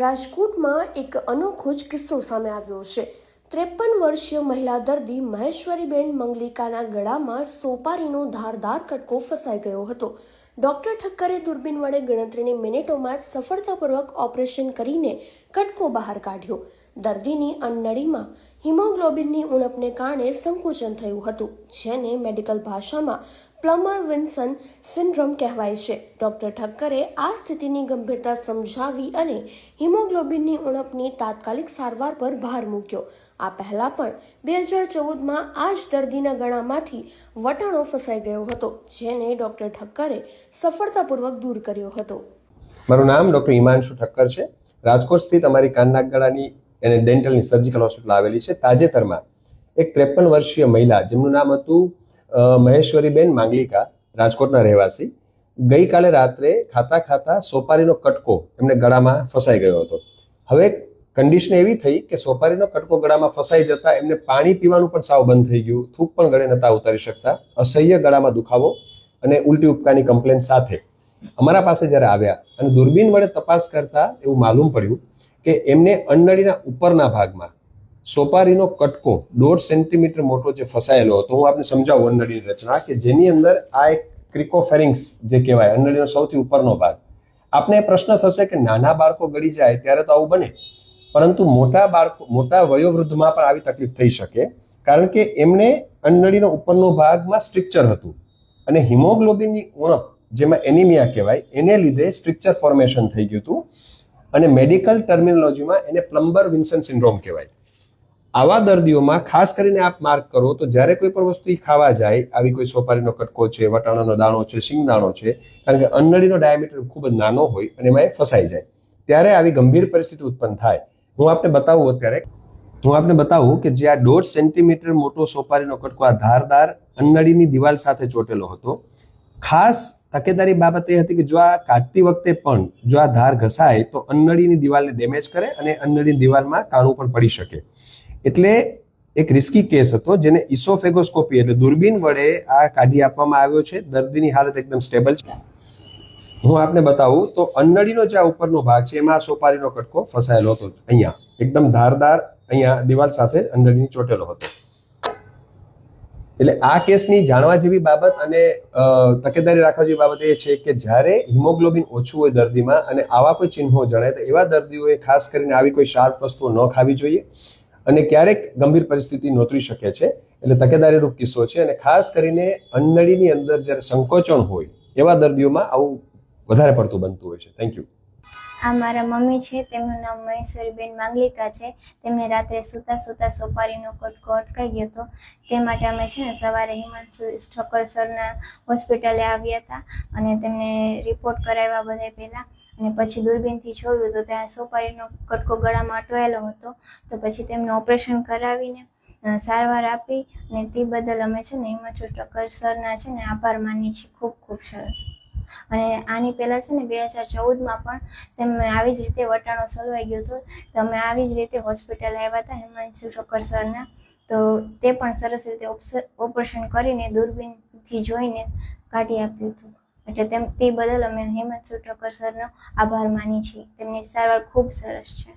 રાજકોટમાં એક અનોખો જ કિસ્સો સામે આવ્યો છે ત્રેપન વર્ષીય મહિલા દર્દી મહેશ્વરીબેન મંગલિકાના ગળામાં સોપારીનો ધારદાર કટકો ફસાઈ ગયો હતો. ડોક્ટર ઠક્કરે દૂરબીન વડે ગણતરીની મિનિટોમાં સફળતાપૂર્વક ઓપરેશન કરીને કટકો બહાર કાઢ્યો. દર્દીની અન્નડીમાં હિમોગ્લોબિનની ઉણપને કારણે સંકુચન થયું હતું, જેને મેડિકલ ભાષામાં પ્લમર વિન્સન સિન્ડ્રોમ કહેવાય છે. ડોક્ટર ઠક્કરે આ સ્થિતિની ગંભીરતા સમજાવી અને હિમોગ્લોબિનની ઉણપની તાત્કાલિક સારવાર પર ભાર મૂક્યો. આ પહેલાં પણ બે હજાર ચૌદમાં આ જ દર્દીના ગળામાંથી વટાણો ફસાઈ ગયો હતો, જેને ડોક્ટર ઠક્કરે સફળતાપૂર્વક દૂર કર્યો હતો. મારું નામ ડૉક્ટર હિમાંશુ ઠક્કર છે. રાજકોટ સ્થિત અમારી કાનના ગળાની અને ડેન્ટલની સર્જિકલ હોસ્પિટલ આવેલી છે તાજેતરમાં એક ત્રેપન વર્ષીય મહિલા, જેમનું નામ હતું મહેશ્વરીબેન માંગલિકા, રાજકોટના રહેવાસી, ગઈકાલે રાત્રે ખાતા ખાતા સોપારીનો કટકો એમને ગળામાં ફસાઈ ગયો હતો. હવે કન્ડિશન એવી થઈ કે સોપારીનો કટકો ગળામાં ફસાઈ જતા એમને પાણી પીવાનું પણ સાવ બંધ થઈ ગયું, થૂક પણ ગળે નતા ઉતારી શકતા, અસહ્ય ગળામાં દુખાવો અને ઉલટી ઉપકાની કમ્પ્લેન સાથે. અમારા પાસે જ્યારે આવ્યા અને દૂરબીન વડે તપાસ કરતા એવું માલુમ પડ્યું કે એમને અન્નળીના ઉપરના ભાગમાં સોપારીનો કટકો દોઢ સેન્ટીમીટર મોટો જે ફસાયેલો હતો, હું આપને સમજાવું અંડળીની રચના કે જેની અંદર આ એક ક્રિકોફેરિંગ્સ જે કહેવાય અંડળીનો સૌથી ઉપરનો ભાગ. આપને પ્રશ્ન થશે કે નાના બાળકો ગળી જાય ત્યારે તો આવું બને. પરંતુ મોટા બાળકો, મોટા વયોવૃદ્ધમાં પણ આવી તકલીફ થઈ શકે, કારણ કે એમને અંડળીનો ઉપરનો ભાગમાં સ્ટ્રક્ચર હતું. અને હિમોગ્લોબિનની ઉણપ, જેમાં એનિમિયા કહેવાય, એને લીધે સ્ટ્રક્ચર ફોર્મેશન થઈ ગયું હતું. અને મેડિકલ ટર્મિનોલોજીમાં એને પ્લમ્બર વિન્સન સિન્ડ્રોમ કહેવાય. આવા દર્દીઓમાં ખાસ કરીને આપ માર્ક કરો તો જ્યારે કોઈ પણ વસ્તુ ખાવા જાય, આવી કોઈ સોપારીનો કટકો છે, વટાણાનો દાણો છે, શિંગદાણો છે, કારણ કે અન્નળીનો ડાયામીટર ખૂબ જ નાનો હોય અને એમાં એ ફસાઈ જાય. ત્યારે આવી ગંભીર પરિસ્થિતિ ઉત્પન્ન થાય. હું આપને બતાવું અત્યારે, હું આપને બતાવું કે જે આ દોઢ સેન્ટીમીટર મોટો સોપારીનો કટકો આ ધારદાર અન્નળીની દિવાલ સાથે ચોટેલો હતો. ખાસ તકેદારી બાબત એ હતી કે જો આ કાઢતી વખતે પણ જો આ ધાર ઘસાય તો અન્નળીની દિવાલને ડેમેજ કરે અને અન્નળીની દિવાલમાં કાણું પણ પડી શકે. એટલે એક રિસ્કી કેસ હતો જેને ઇસોફેગોસ્કોપી એટલે દૂરબીન વડે આ કાઢી આપવામાં આવ્યો છે. દર્દીની હાલત એકદમ સ્ટેબલ છે. હું આપને બતાવું તો અન્નડીનો જે આ ઉપરનો ભાગ છે, એમાં સોપારીનો કટકો ફસાયેલો હતો. અહીંયા, એકદમ ધારદાર અહીંયા દિવાલ સાથે અન્નડીની ચોટેલો હતો. એટલે આ કેસની જાણવા જેવી બાબત અને તકેદારી રાખવા જેવી બાબત એ છે કે જ્યારે હિમોગ્લોબિન ઓછું હોય દર્દીમાં અને આવા કોઈ ચિહ્નો જણાય, તો એવા દર્દીઓએ ખાસ કરીને આવી કોઈ શાર્પ વસ્તુઓ ન ખાવી જોઈએ. અને ક્યારેક ગંભીર પરિસ્થિતિ નોતરી શકે છે. એટલે તકેદારીરૂપ કિસ્સો છે અને ખાસ કરીને અન્નળીની અંદર જ્યારે સંકોચન હોય, એવા દર્દીઓમાં આવું વધારે પડતું બનતું હોય છે. થેન્ક યુ આ મારા મમ્મી છે, તેમનું નામ મહેશ્વરીબેન માંગલિકા છે. તેમને રાત્રે સૂતા સૂતા સોપારીનો કટકો અટકાઈ ગયો હતો. તે માટે અમે છે ને સવારે હિમાંશુ ઠક્કર સરના હોસ્પિટલે આવ્યા હતા અને તેમને રિપોર્ટ કરાવ્યા બધા પહેલાં. અને પછી દૂરબીનથી જોયું તો ત્યાં સોપારીનો કટકો ગળામાં અટવાયેલો હતો. તો પછી તેમને ઓપરેશન કરાવીને સારવાર આપી અને તે બદલ અમે છે ને હિમાંશુ ઠક્કર સરના છે ને આભાર માનીએ છીએ. ખૂબ ખૂબ સરસ. અને આની પહેલાં છે ને બે હજાર ચૌદમાં પણ તેમને આવી જ રીતે વટાણો સલવાઈ ગયો હતો. તો અમે આવી જ રીતે હોસ્પિટલ આવ્યા હતા હિમાંશુ ઠક્કર સરના. તો તે પણ સરસ રીતે ઓપરેશન કરીને દૂરબીનથી જોઈને કાઢી આપ્યું હતું. એટલે તેમ તે બદલ અમે હેમંત ઠક્કર સરનો આભાર માની છીએ. તેમની સારવાર ખૂબ સરસ છે.